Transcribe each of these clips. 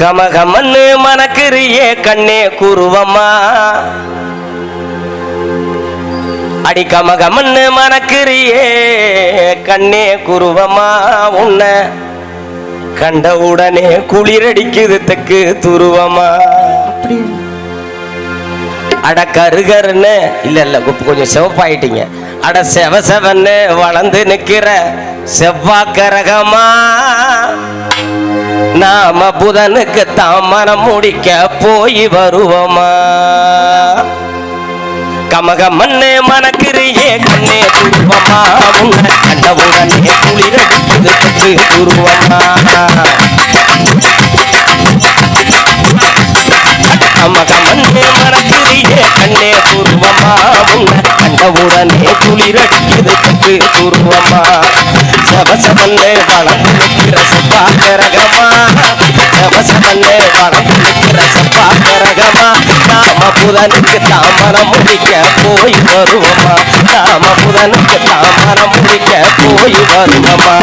கமகமன்னு மனக்கிறியே கண்ணே குருவம்மா அடி கமகமன்னு மனக்கிறியே கண்ணே குருவமா உன்ன கண்ட உடனே குளிரடிக்குது தெக்கு துருவமா அட கருகருன்னு இல்ல இல்ல கொஞ்சம் சிவப்பாயிட்டீங்க. அட செவ செவன்னு வளர்ந்து நிக்கிற செவ்வாக்கரகமா நாம புதனுக்கு தாமரம் முடிக்க போய் வருவோமா? கமக மண்ணே மணக்கிறியே கண்ணே துருவமா? உன்னை கண்டவுடனே குளிரடிக்குது தெக்கு துருவமா? கமக மண்ணே மறக்கிறியே கண்ணே துருவமா? உன்னை கண்டவுடனே குளிரடிக்குது கட்டு துருவமா? சவசவன்னே வளர்ந்து நிற்கிற புதனுக்கு தாமரம் முடிக்க போய் வருவோமா? நாம புதனுக்கு தாமரம் முடிக்க போய் வருவோமா?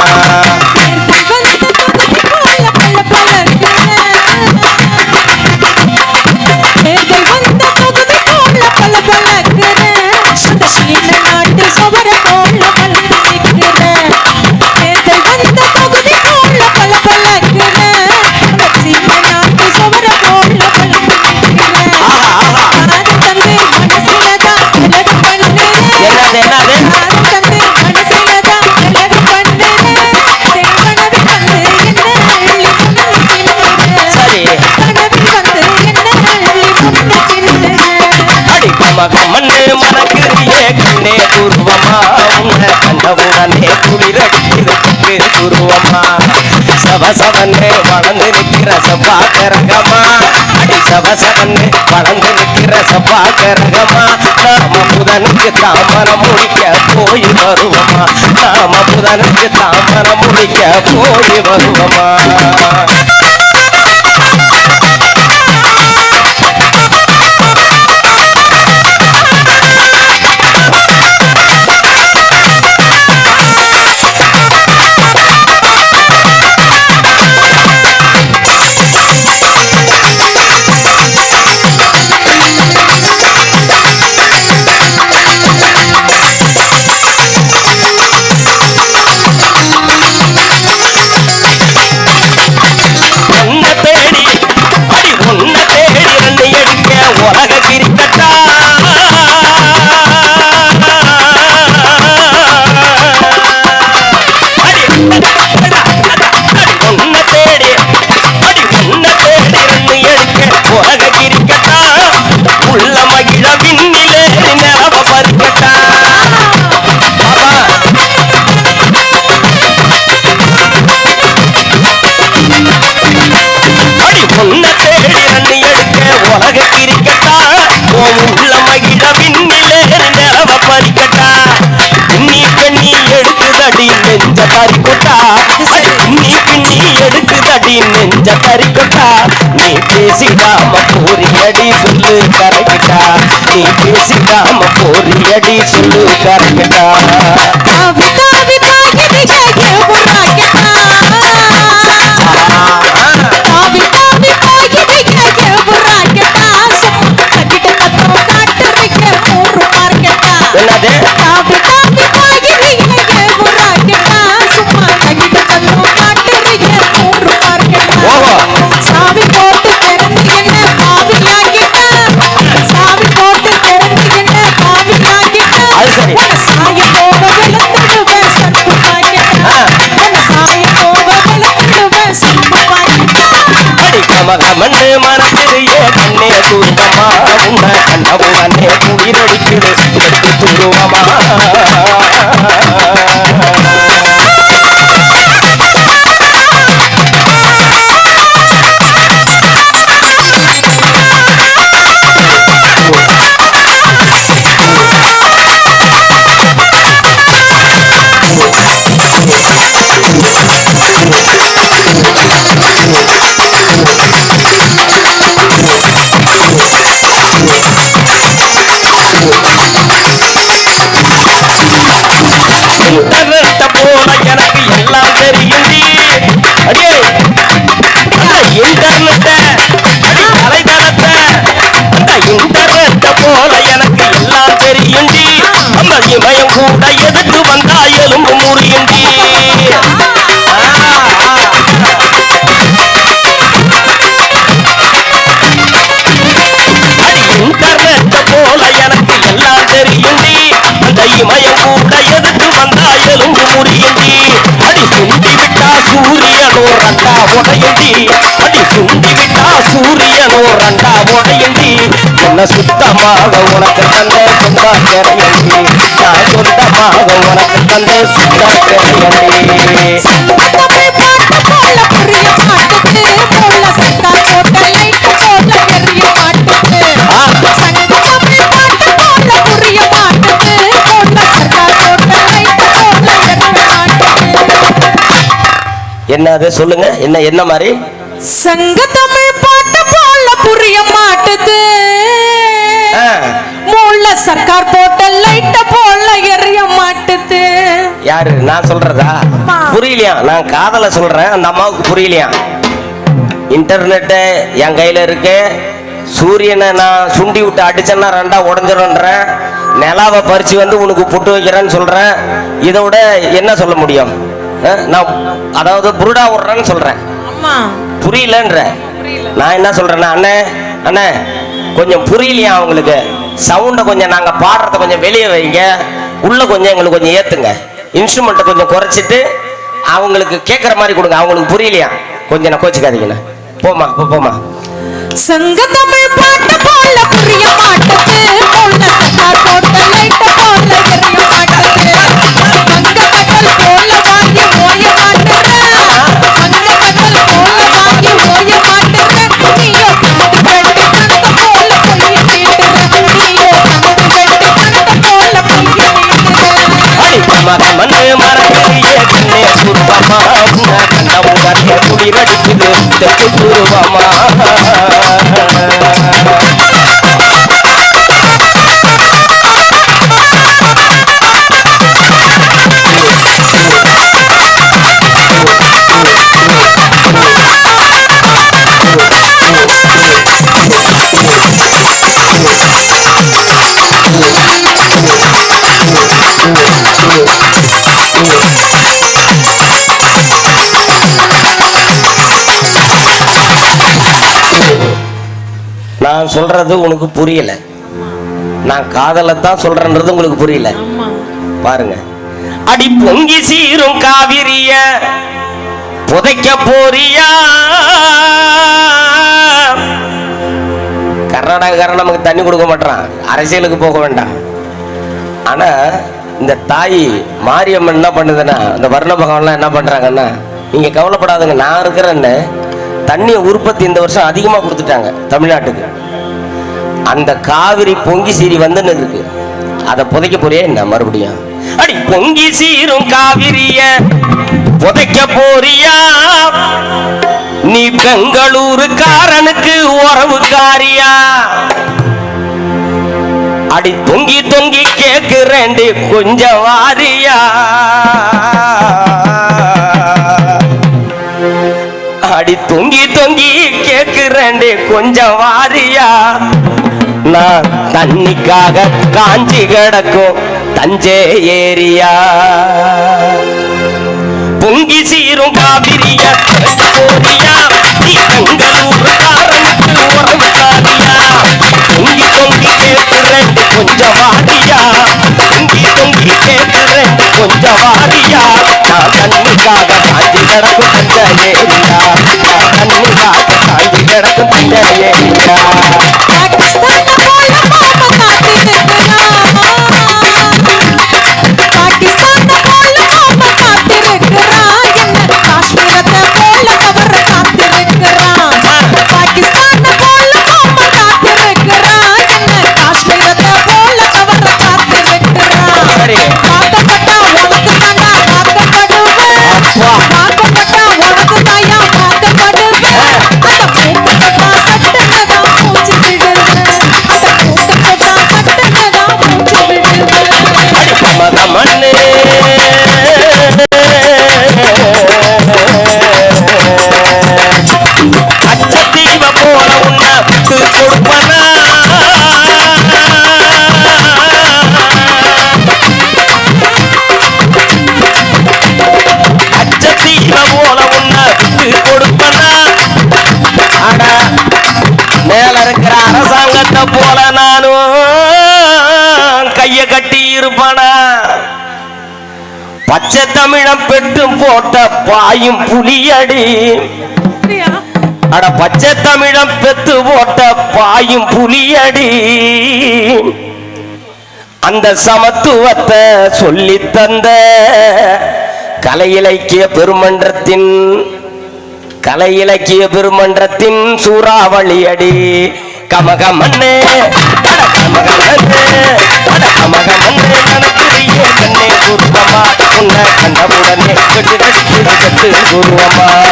சவசவன்னு வளர்ந்து நிற்கிற செவ்வாக்கரகமா? அடி சவசவன்னு வளர்ந்து நிற்கிற செவ்வாக்கரகமா? நாம புதனுக்கு தாமரம் முடிக்க போய் வருவோமா? நாம புதனுக்கு தாமரம் முடிக்க போய் வருவோமா? பேசிடாம போரியடி சொல்லு கரைக்கிட்டா நீ பேசிடாம போரியடி சொல்லு கரைக்கிட்டா உன்னை கண்டவுடனே குளிரடிக்குது வெட்டு துருவமா உடையந்தி அடி சுண்டி விட்டா சூரியன் ஒரு ரெண்டா உடையண்டி. என்ன சுத்தமாக உனக்கு தந்த சொந்தா கரையந்தி நான் சொந்தமாக உனக்கு தந்த சுத்தா கரையந்தி என்னது சொல்லுங்க என்ன என்ன மாதிரி? சங்க தமிழ் பாட்டு போல புரிய மாட்டுது. மூல சர்க்கார் போட்ட லைட்ட போல எரிய மாட்டுது. யாரு நான் சொல்றதா. புரியலையா? நான் காதல சொல்றேன் அந்த அம்மாவுக்கு புரியலையா? இன்டர்நெட்டு என் கையில இருக்கு. சூரியனை நான் சுண்டி விட்டு அடிச்சேன்னா ரெண்டா உடஞ்சிரும்ன்றேன் நிலாவை பறிச்சு வந்து உனக்கு புட்டு வைக்கிறேன்னு சொல்றேன். இதை விட என்ன சொல்ல முடியும்? நான் அதாவது புருடா விடுறேன்னு சொல்றேன். அம்மா. புரியலன்ற. நான் என்ன சொல்றேன்னா அண்ணே அண்ணே கொஞ்சம் புரியலையா அவங்களுக்கு? சவுண்டை கொஞ்சம் நாங்க பாடுறத கொஞ்சம் வெளியே வைங்க. உள்ள கொஞ்சம் எங்களுக்கு கொஞ்சம் ஏத்துங்க. இன்ஸ்ட்ருமெண்ட்டை கொஞ்சம் குறைச்சிட்டு அவங்களுக்கு கேட்குற மாதிரி கொடுங்க. அவங்களுக்கு புரியலையா? கொஞ்சம் நான் கோச்சிக்காதீங்கண்ணே. போமா போ போமா சங்க தமிழ் பாட்டு போல புரிய மாட்டுது. தெற்கு நான் சொல்றது உனக்கு புரியல. நான் காதலைத்தான் சொல்றேன்றது உங்களுக்கு புரியல. பாருங்க. அடி பொங்கி சீரும் காவிரிய புதைக்க போறியா? கர்நாடகக்காரன் நமக்கு தண்ணி கொடுக்க மாட்டான் அரசியலுக்கு போக வேண்டாம். ஆனா இந்த தாய் மாரியம்மன் என்ன பண்ணுதுன்னா இந்த வர்ண பகவான்லாம் என்ன பண்றாங்கன்னா நீங்க கவலைப்படாதுங்க. நான் இருக்கிறேன்னு தண்ணியை உற்பத்தி இந்த வருஷம் அதிகமா கொடுத்துட்டாங்க தமிழ்நாட்டுக்கு. அந்த காவிரி பொங்கி சீரி வந்துன்னு இருக்கு அதை புதைக்க போறியா என்ன மறுபடியும்? அடி பொங்கி சீரும் காவிரிய புதைக்க போறியா? நீ பெங்களூருக்காரனுக்கு உறவுக்காரியா அடி தொங்கி தொங்கி கேக்குறேன்டி கொஞ்சம் வாரியா? அடி தொங்கி தொங்கி கேக்குறேன்டி கொஞ்சம் வாரியா? நான் தண்ணிக்காக காஞ்சி கிடக்கும் தஞ்சை ஏரியா. பொங்கி சீரும் காவிரிய போறியா நீ பொங்கலூர்காரனுக்கு உறவுக்காரியா பொங்கி பொங்கி கேட்கிறேன் கொஞ்சம் வாரியா பொங்கி பொங்கி கேட்கிறேன் கொஞ்சம் நான் தண்ணிக்காக காஞ்சி கிடக்கும் தஞ்சை ஏரியா. நான் தண்ணிக்காக காஞ்சி கிடக்கும் தஞ்சை ஏரியா fuck. பச்சை தமிழம் பெற்று போட்ட பாயும் புலியடி. அட பச்சை தமிழம் பெத்து போட்ட பாயும் புலியடி. அந்த சமத்துவத்தை சொல்லி தந்த கலை இலக்கிய பெருமன்றத்தின் கலை இலக்கிய பெருமன்றத்தின் சூறாவளி அடி கமகமண்ணே கமகமண்ணே கமகமண்ணே நனக்குரிய கண்ணே குருவமா உன்னை கண்டவுடனே கட்டு நடிக்கிற கட்டு குருவமா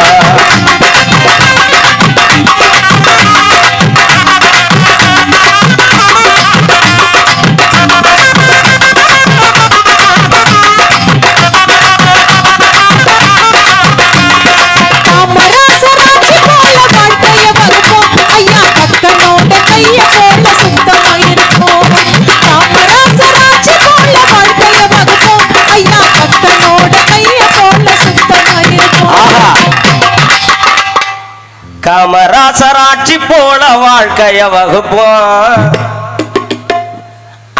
காமராசராட்சி போல வாழ்க்கைய வகுப்போம்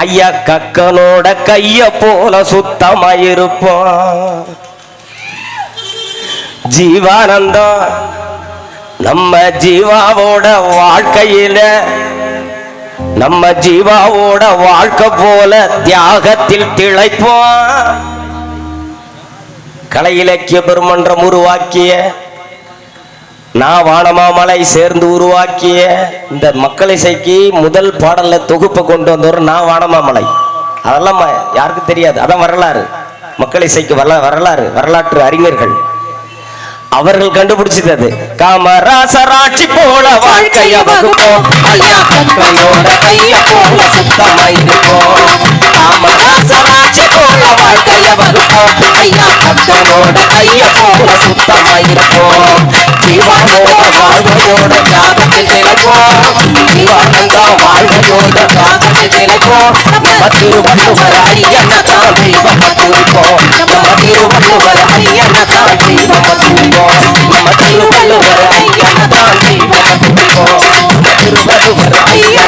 ஐயா கக்கனோட கைய போல சுத்தமா இருப்போம் ஜீவானந்தம் நம்ம ஜீவாவோட வாழ்க்கையில நம்ம ஜீவாவோட வாழ்க்கை போல தியாகத்தில் திளைப்போம். கலை இலக்கிய பெருமன்றம் உருவாக்கிய நான் வானமாமலை சேர்ந்து உருவாக்கிய இந்த மக்கள் இசைக்கு முதல் பாடல்ல தொகுப்பை கொண்டு வந்தவர் நான் வானமாமலை அதெல்லாம் ம- யாருக்கும் தெரியாது. அதான் வரலாறு. மக்கள் இசைக்கு வரலாறு வரலாற்று அறிஞர்கள். அவர்கள் கண்டுபிடிச்சது. காமராசராட்சி போல வாழ்க்கைய வகுப்போம். ஐயா கக்கனோட கைய போல சுத்தமா இருப்போம் காமராசராட்சி போல வாழ்க்கைய வகுப்போம். ஐயா கக்கனோட கைய போல சுத்தமா இருப்போம் ஜீவானோட வாழ்வையோட தியாகத்தில் திளைப்போம் ஜீவானந்தா வாழ்வையோட தியாகத்தில் திளைப்போம் நம்ம திருவள்ளுவர் ஐயனை தான் தெய்வம் இருப்போம் நம்ம திருவள்ளுவர் ஐயனை திருப்பதி ஐயா